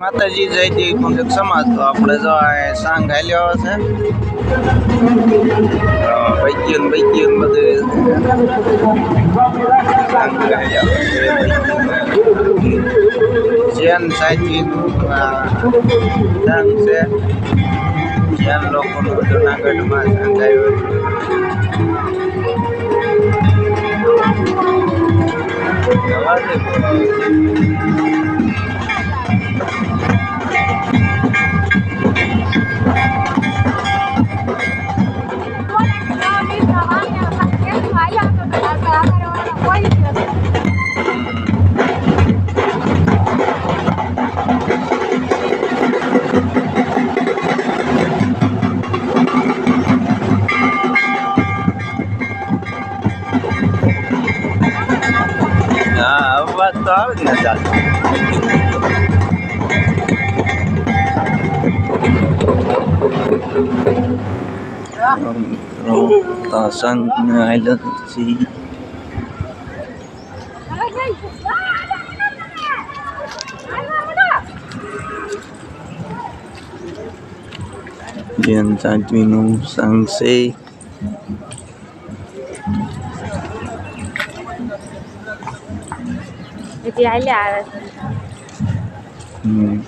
માતાજી જયતી પંકજ સમાજ તો આપણે જો આ સાંગ હાલ્યો છે બૈકીયું ને બૈકીયું ને બધું સાંગ હાલ્યો છે. જૈન સાહિત્યનું આ સાંગ છે જૈન લોકોનું બધું નાગઢમાં સાંગ આવ્યો છે તો સંગ આવેલો છે જૈન સાંજવીનું સંગ છે આવે હમ. આમ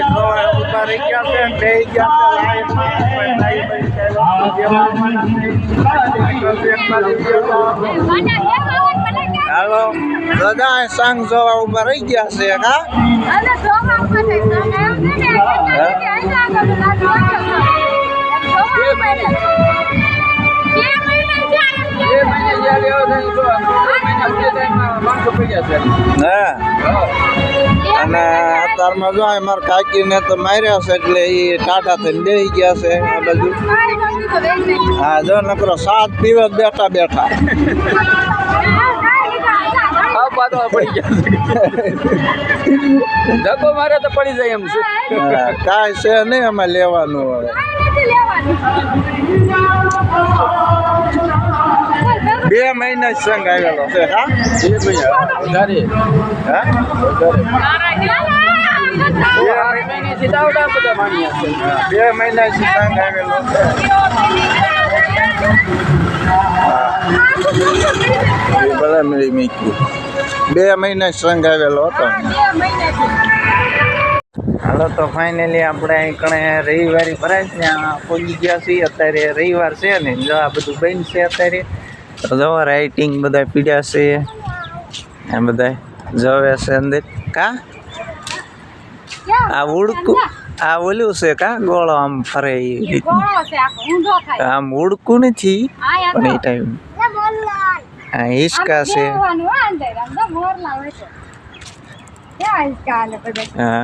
બધા જોવા ઊભા રહી ગયા છે બેહી ગયા છે હાલો આ સાંગ જોવા ઊભા રહી ગયા છે. હા. હા. અને અત્યારમાં જો આ મારા કાકીને તો માર્યા છે એટલે એ ટાટા થઈને બેસી ગયા છે આ બધું હા જો નકરો સાત દિવસ બેઠા બેઠા. ધક્કો મારે તો પડી જાય એમ છે. કાંઈ છે નહીં અમે લેવાનું હવે. બે મહિના સંગ આવેલો છે, હા? બે ભાઈ વધારે હા બે મહિના સંઘ આવેલો બે મહિના સંગ આવેલો હતો. હાલો, તો ફાઇનલી આપણે અહીં કણે રવિવારી ભરાય ને પહોંચી ગયા છીએ. અત્યારે રવિવાર છે ને, જો આ બધું બંધ છે અત્યારે. તો જો રાઇટિંગ બધા પીડ્યા છે. આ બધા જોવે છે અંદર. કા? આ ઉડકું આ ઓલું છે કા? ગોળો આમ ફરે આમ ઉડકું નથી પણ એ ટાઈમ આ હિસકા છે. હો. હા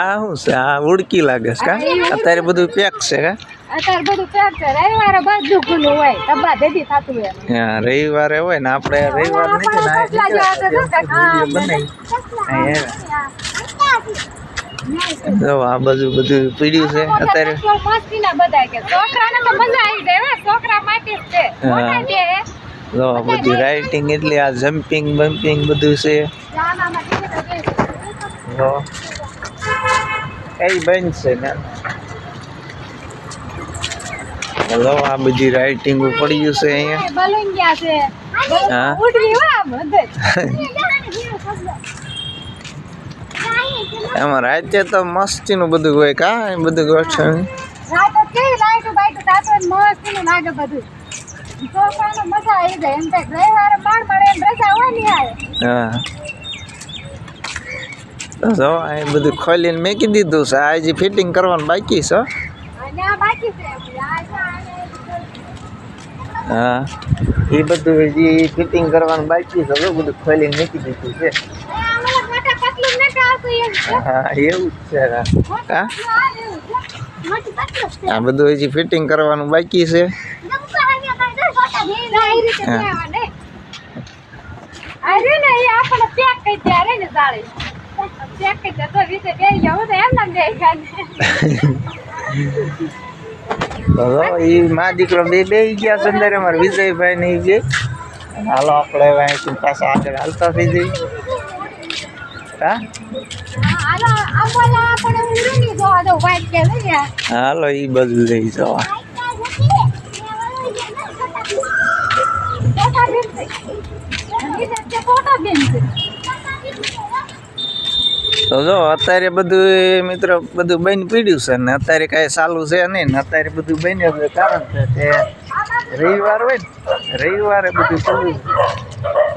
આ શું છે? આ ઉડકી લાગે છે કા? અત્યારે બધું પેક છે કા? અત્યારે બધું પેક છે રવિવારે બધું ખુલ્લું હોય તબા ભેગી થતું હોય. હા રવિવારે હોય ને આપણે રવિવાર નહીં આ તો બધું બધું પીડ્યું છે અત્યારે. મસ્તીના બધા કે છોકરાને તો મજા આવી જાય છોકરા માટે જ છે. આ બધું રાઇટિંગ એટલે આ જમ્પિંગ બમ્પિંગ બધું છે. કઈ બંધ છે ને જો આ બધી રાઇટિંગ અહીંયા. બલૂન ગયા છે. ઉડવી હો. એમાં રાતે તો મસ્તીનું બધું હોય કા બધું ગોઠવણ બધું. ખોલીને મેકી દીધું છે. આજે ફિટિંગ કરવાનું બાકી છે. હા. એ બધું હજી ફિટિંગ કરવાનું બાકી છે. બધું ખોલીને મૂકી દીધું છે. એવું જ છે આ બધું હજી ફિટિંગ કરવાનું બાકી છે. પેક કરી એ મા દીકરો બે બે ગયા સુંદર અમારે વિજયભાઈ ને જે હાલો આપણે હવે અહીંથી પાછા આગળ હાલતા થઈ જઈ હા? હાલો એ બધું લઈ જવા. ફોટા છે. તે તો જો, અત્યારે બધું મિત્રો, બધું બની પીડ્યું છે ને, અત્યારે કાંઈ ચાલુ છે નહીં ને, અત્યારે બધું બન્યું છે કારણ કે રવિવાર હોય ને, રવિવારે બધું ચાલુ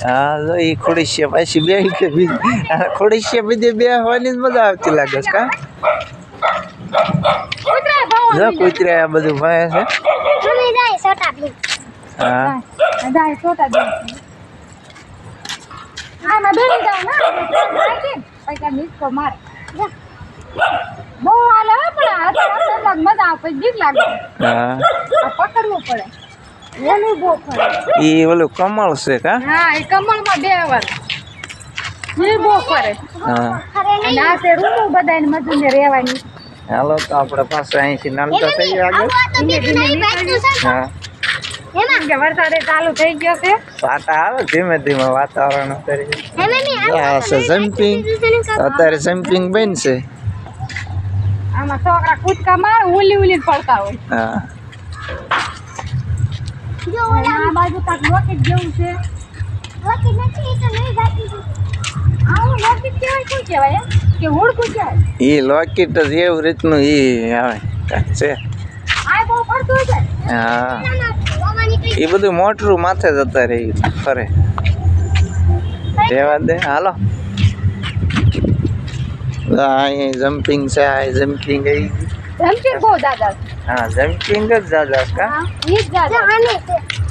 હા, જો એ ખોડીશિયા પાછી બે કે ખોડીશિયા બીજે બે હોવાની જ મજા આવતી લાગે છે, કા? જો કૂતરા આ બધું ભાવે છે. હા. હા. પૈસા નીચકો મારે. બહુ હાલે પણ મજા બીક લાગે. પકડવું પડે. એનું બહુ એ ઓલું કમળ છે કા? હા એ કમળમાં બે વાર. એ બહુ કરે હા. અને આ તે રૂમો બધાને મજૂરને રહેવાની. હાલો તો આપણે પાસે અહીંથી નાનતા થઈ આગળ. હા. કે વરસાદે ચાલુ થઈ ગયો છે. આવે ધીમે ધીમે વાતાવરણ અત્યારે. આ છે જમ્પિંગ. અત્યારે જમ્પિંગ બનશે આમાં છોકરા કૂદકા મારે ઉલી ઉલી પડતા હોય. હા. અને આ બાજુ કાંક રોકેટ જેવું છે. રોકેટ નથી એ તો નહીં જાતી. આવું રોકેટ કહેવાય શું કહેવાય કે હુડકું કહેવાય? એ લોકેટ જ એવું રીતનું એ આવે. છે. હા. એ બધું મોટરું માથે જતા રહી ફરે. રહેવા દે હાલો. આ અહીંયા જમ્પિંગ છે આ જમ્પિંગ આવી બહુ દાદા હા જમ્પિંગ જ દાદા કા?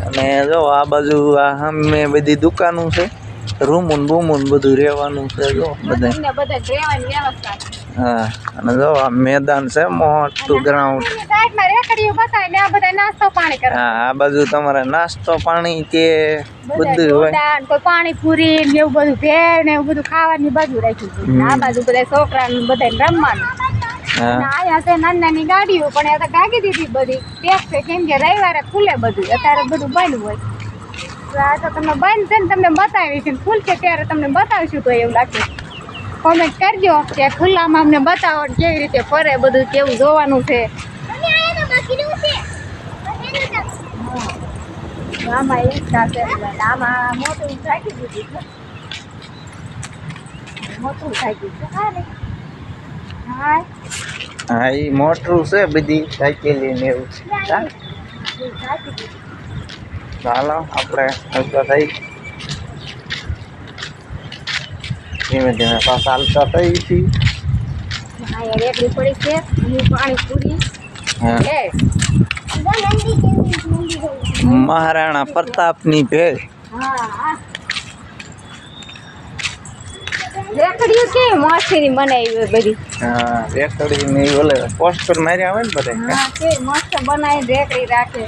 અને જો આ બાજુ આ સામે બધી દુકાનો છે. રૂમુન બૂમુન બધું રહેવાનું છે જો બધા બધા રહેવાની વ્યવસ્થા છે. હા, અને જો આ મેદાન છે, મોટું ગ્રાઉન્ડ હા, આ બાજુ તમારે નાસ્તો પાણી કે બધું હોય? પાણી પૂરી ને એવું બધું ભેળ ને એવું બધું ખાવાની બાજુ હમ. આ બાજુ બધા છોકરા ને બધા રમવાનું આયા છે નાની નાની ગાડીઓ પણ એ તો દીધી બધી કેમ કે રવિવારે ખુલે બધું અત્યારે બધું બંધ હોય તો આ તો તમને બંધ છે ને તમને બતાવી છે ખુલશે ત્યારે તમને બતાવીશું તો એવું લાગે કોમેન્ટ કરજો કે ખુલ્લામાં અમને બતાવો કેવી રીતે ફરે બધું કેવું જોવાનું છે. આમાં એક સાથે આમાં મોટું મોટું છે. હા હા. એ મોટરું છે બધી સાયકેલી ને એવું હા ચાલો આપણે થઈ. ધીમે ધીમે પાછા હાલતા થઈ છીએ. હા પડી છે. પાણી પૂરી. મહારાણા પ્રતાપની ભેળ. રેકડીઓ કેવી મસ્તીની બનાવી હોય બધી. હા રેકડી ને ઓલે પોસ્ટર માર્યા આવે ને બધા હા કેવી મસ્ત બનાવી રેકડી રાખે.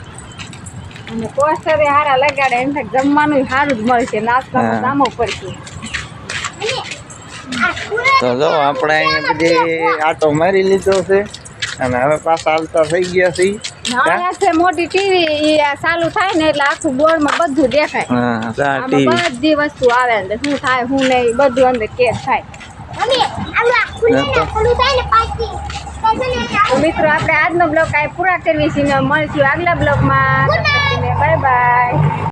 અને પોસ્ટરે હારા લગાડે એમ જમવાનું સારું જ મળશે નાસ્તાનું. દામો પડશે. તો જો આપણે અહીંયા બધી આટો મારી લીધો છે. અને હવે પાછા હાલતા થઈ ગયા છીએ. છે મોટી ટીવી ચાલુ થાય ને એટલે આખું બોર્ડમાં બધું દેખાય. બધી વસ્તુ આવે અંદર. શું થાય શું નહીં બધું અંદર કેદ થાય. મિત્રો આપણે આજનો બ્લોગ કાંઈ પૂરા કરવી છીએ. ને મળશું આગલા બ્લોગમાં. Bye bye.